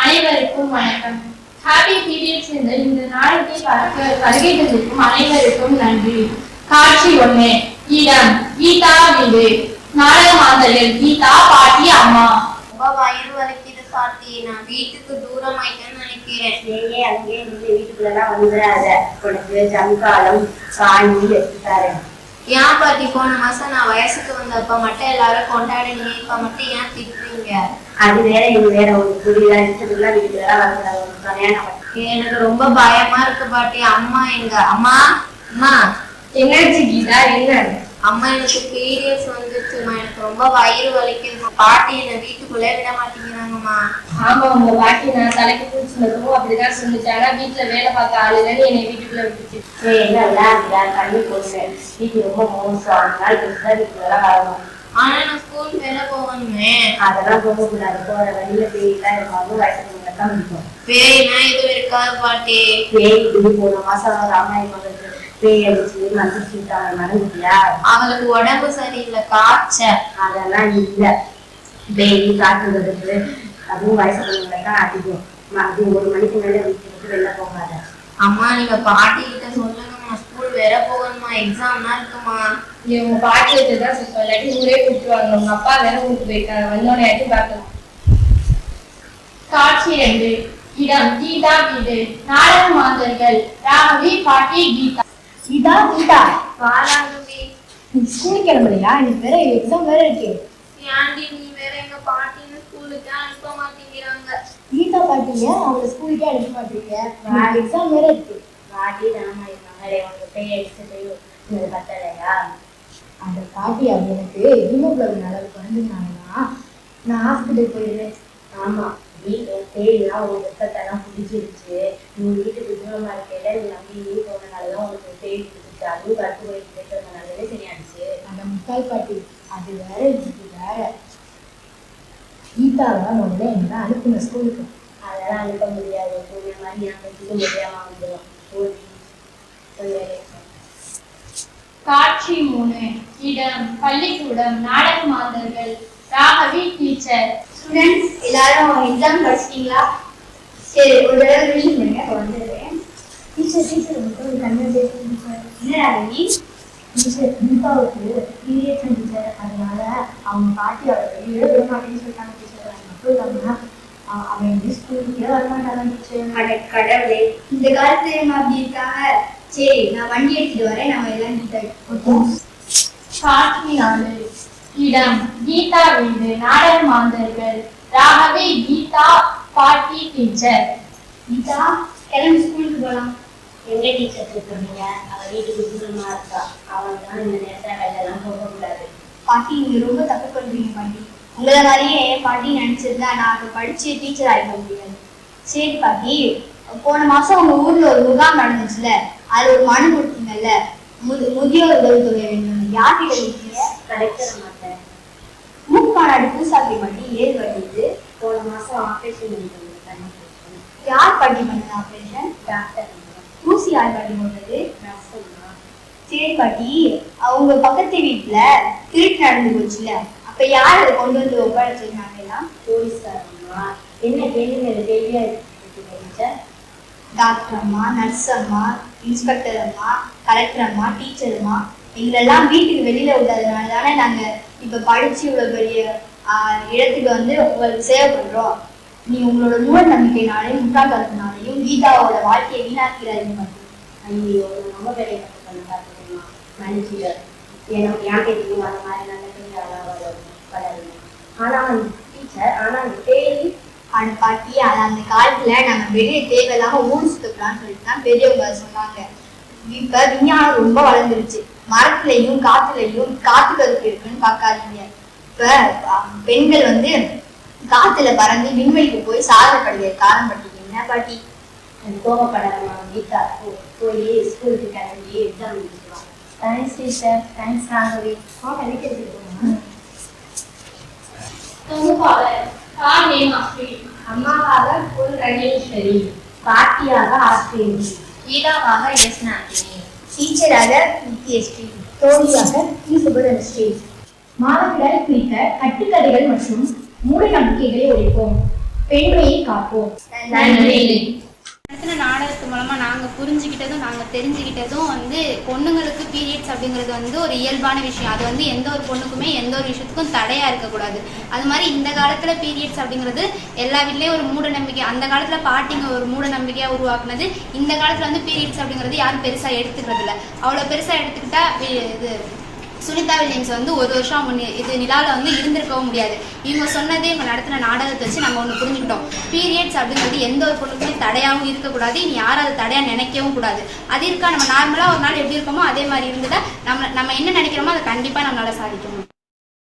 அனைவருக்கும் வணக்கம். Happy periods என்ற இந்த நாடகத்தை பார்க்க வருகை தந்திருக்கும் அனைவருக்கும் நன்றி. காட்சி ஒண்ணு இடம் கீதா வீடு. நாடகமாந்தர்கள் கீதா பாட்டி அம்மா. ரொம்ப நான் வீட்டுக்கு தூரமாயிட்டேன்னு நினைக்கிறேன். நீயே அங்கேயே இருந்து வீட்டுக்குள்ளலாம் வந்துடாத. உனக்கு ஜங்காலம் காணி எடுத்து தரேன். ஏன் பாட்டி போன மாசம் நான் வயசுக்கு வந்தப்ப மட்டும் எல்லாரும் கொண்டாடினீங்க இப்ப மட்டும் ஏன் திட்டுறீங்க? அது வேற இது வேற. உனக்கு புரியல இஷ்டத்துக்குலாம் வீட்டுக்குள்ளலாம் வந்துடாத. உனக்கு கல்யாணம் எனக்கு ரொம்ப பயமா இருக்கு பாட்டி. அம்மா எங்க? அம்மா? அம்மா? என்னாச்சு கீதா? என்ன? அம்மா எனக்கு பீரியட்ஸ் வந்துருச்சுமா எனக்கு ரொம்ப வயிறு வலிக்குதுமா பாட்டி என்னை வீட்டுக்குள்ளே விட மாட்டேங்கிறாங்கம்மா. ஆமா உங்க பாட்டி நான் தலைக்கு பிடிச்சிருந்ததும் அப்படிதான் சொன்னுச்சு ஆனா வீட்டுல வேலை பார்க்க ஆள் இல்லைன்னு என்னை வீட்டுக்குள்ள விட்டுச்சு. என்ன விளையாடுல கண்ணி போடுங்க வீட்டு ரொம்ப மோசம். அதனால பெருசா வீட்டுக்குள்ளலாம் வரணும் ஆனா நான் ஸ்கூல் வேலை போகணுமே. அதெல்லாம் போகக்கூடாது. போற வழியில பேய்லாம் இருக்கும். வயசுக்கு தான் இருக்கும். பேய்னா இது இருக்காது பாட்டி. பேய் இது போன மாசம் ராமாயணம் வந்து பேய் அடிச்சு வந்துச்சுட்டாங்க மறந்துட்டியா? அவங்களுக்கு உடம்பு சரியில்லை காய்ச்சல். அதெல்லாம் இல்ல. டெய்லி காற்று வருது அதுவும் வயசுல தான் அதிகம். அது ஒரு மணிக்கு மேல வீட்டு விட்டு வெளில போகாத. அம்மா நீங்க பாட்டி கிட்ட சொல்லுங்கம்மா. ஸ்கூல் வேற போகணுமா? எக்ஸாம்லாம் இருக்குமா? நீ உங்க பாட்டி வச்சுதான் சொல்லுவேன் இல்லாட்டி ஊரே கூப்பிட்டு உங்க அப்பா வேற ஊருக்கு போயிருக்காங்க வந்தோடனே ஆட்டி பார்க்கலாம். காட்சி ரெண்டு இடம். கீதா வீடு நாடக மாந்தர்கள் ராகவி பாட்டி கீதா. கீதா கீதா. வாராங்கவி நீ ஸ்கூல் கிளம்பலையா? எனக்கு வேற எக்ஸாம் வேற இருக்கு. ஏன்டி நீ வேற எங்க பாட்டின்னு ஸ்கூலுக்கு அனுப்ப மாட்டேங்கிறாங்க. கீதா பாட்டிங்க அவளை ஸ்கூலுக்கே அனுப்ப மாட்டீங்க. எனக்கு எக்ஸாம் வேற இருக்கு. பாட்டி ராமாயணம் மகளே அடிச்சு போய் இது பத்தலையா? அந்த பாட்டி அவங்க எனக்கு ஹீமோகுளோபின் அளவு குறைஞ்சிருந்தாங்கன்னா நான் ஹாஸ்பிட்டல் போயிடுவேன் ஆமா. வீட்டு பேய்லாம் உன் வெப்பத்தெல்லாம் பிடிச்சிருச்சு. நீ வீட்டுக்கு தூரமா இருக்கையில நீ நம்பி நீ போனனாலதான் உனக்கு பேய் பிடிச்சிச்சு அதுவும் கருத்து போய் போயிட்டு வந்தனாலவே அந்த முட்டாள் பாட்டி அது வேற இது வேற. கீதாவை முதல்ல என்ன அனுப்புங்க ஸ்கூலுக்கு. அதெல்லாம் அனுப்ப முடியாது. பூனை மாதிரி நான் வச்சுக்க முடியாம வந்துடும் காட்சி மூணு. இடம். பள்ளிக்கூடம். நாடக மாந்தர்கள் ராகவி டீச்சர் ஸ்டூடெண்ட்ஸ் எல்லாரும் எக்ஸாம் படிச்சிட்டீங்களா? சரி ஒரு தடவை ரிவிஷன் பண்ணுங்க இப்போ வந்துடுறேன். டீச்சர் டீச்சர் உங்களுக்கு ஒரு கன்வர்சேஷன் என்னடா நீ டீச்சர் தீபாவுக்கு பீரியட்ஸ் டீச்சர் அதனால அவங்க பாட்டி அவரை வெளியே விட மாட்டேன்னு சொல்லிட்டாங்க டீச்சர் அது மட்டும் இல்லாமல் அவ- அவன் வந்து ஸ்கூலுக்கே வரமாட்டாங்க டீச்சர் அட கடவுளே. இந்த காலத்துல என்ன அப்படி இருக்காங்க? சரி நான் வண்டி எடுத்துட்டு வரேன் நம்ம எல்லாம் ஓகே காட்சி நாலு இடம். கீதா வீடு நாடக மாந்தர்கள் ராகவி கீதா பாட்டி டீச்சர் கீதா கிளம்பி ஸ்கூலுக்கு போகலாம் எங்க டீச்சர் கூப்பிடுறீங்க அவ வீட்டுக்கு தூரமா இருக்கா. அவன் தான் இந்த நேரத்துல வெளிலலாம் போகக்கூடாது. பாட்டி நீங்க ரொம்ப தப்பு பண்றீங்க பாட்டி. உங்களை மாதிரியே பாட்டி நினைச்சிருந்தா நான் படிச்சு டீச்சர் ஆகிட முடியாது. சரி பாட்டி போன மாசம் உங்க ஊர்ல ஒரு முகாம் நடந்துச்சுல. அதுல ஒரு மனு கொடுத்தீங்கல்ல. முது முதியோர் உதவித்தொகை வேண்டும் யார்கிட்ட கொடுத்தீங்க? கிடைக்கிற மாட்டேன் மூக்கு மாநாடு பூசாக்கி பாட்டி ஏது வருது. போன மாசம் ஆப்ரேஷன் யார் பாட்டி பண்ணது ஆப்ரேஷன் டாக்டர் ஊசி யார் பாட்டி போட்டது? சரி பாட்டி அவங்க பக்கத்து வீட்டுல திருட்டு நடந்து போச்சுல அப்ப யார் அதை கொண்டு வந்து ஒப்படைச்சிருந்தாங்கன்னா வச்சிருந்தாங்கன்னா என்ன கேள்வி கேள்வியா இருக்கு டாக்டர் அம்மா நர்ஸ் அம்மா இன்ஸ்பெக்டர் அம்மா கலெக்டர் அம்மா டீச்சர் அம்மா எங்களெல்லாம் வீட்டுக்கு வெளியில விட்டதுனால தானே நாங்க இப்ப படிச்சு இவ்வளவு பெரிய இடத்துக்கு வந்து உங்களுக்கு சேவை பண்றோம். நீ உங்களோட மூட நம்பிக்கைனாலையும் முட்டாள்தனத்தினாலையும் கீதாவோட வாழ்க்கையை வீணாக்கிறாருன்னு பாட்டி ஐயோ ரொம்ப பெரிய தப்பு பண்ண பார்த்துக்கணுமா எனக்கு ஏன் தெரியும் அந்த மாதிரி நல்ல பெரிய வளருங்க ஆனா டீச்சர் ஆனா அந்த பேய். அந்த பாட்டி அது அந்த காலத்துல நாங்க வெளியே தேவையில்லாம ஊர் சுத்தப்படான்னு சொல்லிட்டு தான் பெரியவங்க சொன்னாங்க. இப்ப விஞ்ஞானம் ரொம்ப வளர்ந்துருச்சு. மரத்துலயும் காத்துலயும் காத்து கருப்பு இருக்குன்னு பார்க்காதீங்க. இப்ப பெண்கள் வந்து காத்துல பறந்து விண்வெளிக்கு போய் சாதனை படுகிற காரணம் பட்டிருக்கீங்க என்ன பாட்டி போ- போய் ஸ்கூலுக்கு கிளம்பி எக்ஸாம் முடிச்சுக்கலாம் தேங்க்ஸ் டீச்சர் ராகவி அம்மாவாக புல் பாட்டியாக ஆஸ்திரேலி கீதாவாக எஸ் நாந்தினி டீச்சராக நித்யஸ்ரீ தோழியாக டி சுபதனஸ்ரீ மாதவிடாய் குறித்த கட்டுக்கதைகள் மற்றும் மூட நம்பிக்கைகளை ஒழிப்போம். பெண்மையை காப்போம். நன்றி. நாடகத்து மூலமாக நாங்கள் புரிஞ்சுக்கிட்டதும் நாங்கள் தெரிஞ்சுக்கிட்டதும் வந்து பொண்ணுங்களுக்கு பீரியட்ஸ் அப்படிங்கிறது வந்து ஒரு இயல்பான விஷயம். அது வந்து எந்த ஒரு பொண்ணுக்குமே எந்த ஒரு விஷயத்துக்கும் தடையாக இருக்கக்கூடாது. அது மாதிரி இந்த காலத்தில் பீரியட்ஸ் அப்படிங்கிறது எல்லா வீட்லேயும் ஒரு மூட நம்பிக்கை அந்த காலத்தில் பாட்டிங்க ஒரு மூட நம்பிக்கையாக உருவாக்குனது இந்த காலத்தில் வந்து பீரியட்ஸ் அப்படிங்கிறது யாரும் பெருசாக எடுத்துக்கிறது இல்லை அவ்வளோ பெருசாக எடுத்துக்கிட்டா இது சுனிதா வில்லியம்ஸ் வந்து ஒரு வருஷம் அவங்க இது நிலாவில் வந்து இருந்திருக்கவும் முடியாது. இவங்க சொன்னதே இவங்க நடத்தின நாடகத்தை வச்சு நம்ம ஒன்று புரிஞ்சுக்கிட்டோம். பீரியட்ஸ் அப்படிங்கிறது எந்த ஒரு பொண்ணுக்குமே தடையாகவும் இருக்கக்கூடாது. இனி யாரும் அதை தடையாக நினைக்கவும் கூடாது. அது இருக்கா? நம்ம நார்மலாக ஒரு நாள் எப்படி இருக்கோமோ அதே மாதிரி இருந்துட்டா நம்ம நம்ம என்ன நினைக்கிறோமோ அதை கண்டிப்பாக நம்மளால சாதிக்க முடியும்.